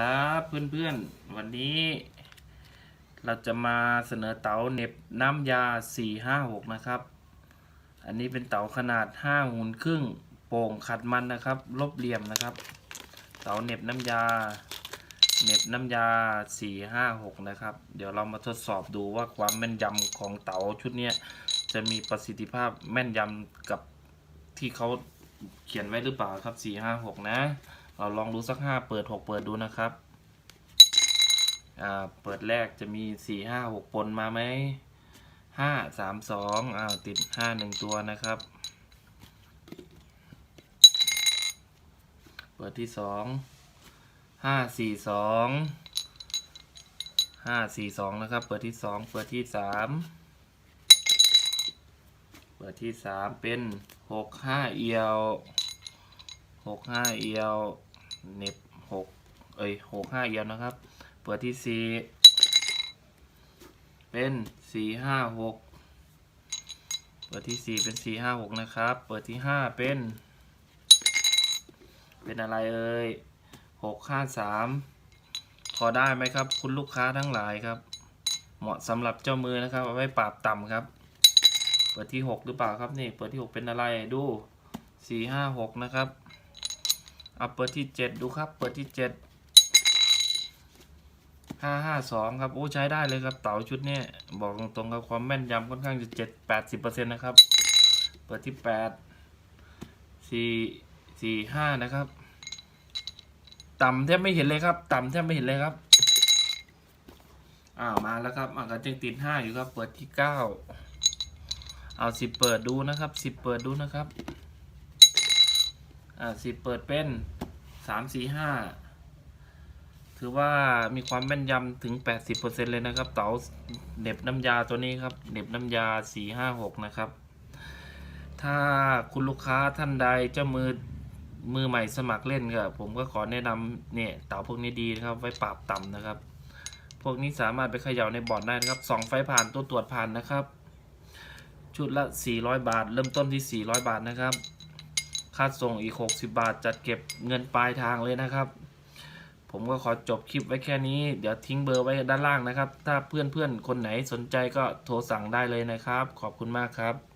ครับเพื่อนๆ วันนี้ เราจะมาเสนอเตาเน็บน้ำยา 456 นะครับ อันนี้เป็นเตาขนาด 5หุ่นครึ่งโป่งขัดมันนะครับ ลบเหลี่ยมนะครับ เตาเน็บน้ำยาเน็บน้ำยา 456 นะครับ เดี๋ยวเรามาทดสอบดูว่าความแม่นยำของเตาชุดนี้จะมีประสิทธิภาพแม่นยำกับที่เขาเขียนไว้หรือเปล่าครับ 456 นะ เราลองดูสักห้าเปิดหกเปิดดูนะครับ อ่า เปิดแรกจะมีสี่ห้าหกปนมาไหมห้าสามสองอ้าวติดห้าหนึ่งตัวนะครับ เปิดที่สองห้าสี่สองห้าสี่สองนะครับ เปิดที่สองเปิดที่สามเปิดที่สามเป็นหกห้าเอียว หกห้าเอียวเน็บหกเอ้ยหกห้าเอียวนะครับ เปิดที่สี่เป็นสี่ห้าหกเปิดที่สี่เป็นสี่ห้าหกนะครับ เปิดที่ห้าเป็น เป็นอะไรเอ่ยหกห้าสามพอได้ไหมครับ คุณลูกค้าทั้งหลายครับ เหมาะสำหรับเจ้ามือนะครับเอาไว้ปราบต่ำครับ เปิดที่หกหรือเปล่าครับนี่ เปิดที่หกเป็นอะไรดูสี่ห้าหกนะครับ เอาเปิดที่เจ็ดดูครับ เปิดที่เจ็ดห้าห้าสองครับ โอ้ใช้ได้เลยครับเต๋าชุดนี้บอกตรงๆครับความแม่นยำค่อนข้างจะเจ็ดแปดสิบเปอร์เซ็นต์นะครับ เปิดที่แปดสี่สี่ห้านะครับ ต่ำแทบไม่เห็นเลยครับ ต่ำแทบไม่เห็นเลยครับอ้าวมาแล้วครับอะก็ยังติดห้าอยู่ครับ เปิดที่เก้าเอาสิบเปิดดูนะครับสิบเปิดดูนะครับ อ่าสิบเปิดเป็นสามสี่ห้าถือว่ามีความแม่นยำถึง 80%เลยนะครับ เต๋าเหน็บน้ำยาตัวนี้ครับเหน็บน้ำยา 456 นะครับ ถ้าคุณลูกค้าท่านใดเจ้ามือมือใหม่สมัครเล่นก็ผมก็ขอแนะนำเนี่ยเต๋าพวกนี้ดีนะครับ ไว้ปราบต่ำนะครับ พวกนี้สามารถไปเขย่าในบอร์ดได้นะครับสองไฟผ่านตัวตรวจผ่านนะครับ ชุดละ 400 บาท เริ่มต้นที่ 400 บาทนะครับ ค่าส่งอีก 60 บาท จัดเก็บเงินปลายทางเลยนะครับ ผมก็ขอจบคลิปไว้แค่นี้ เดี๋ยวทิ้งเบอร์ไว้ด้านล่างนะครับ ถ้าเพื่อนๆ คนไหนสนใจก็โทรสั่งได้เลยนะครับ ขอบคุณมากครับ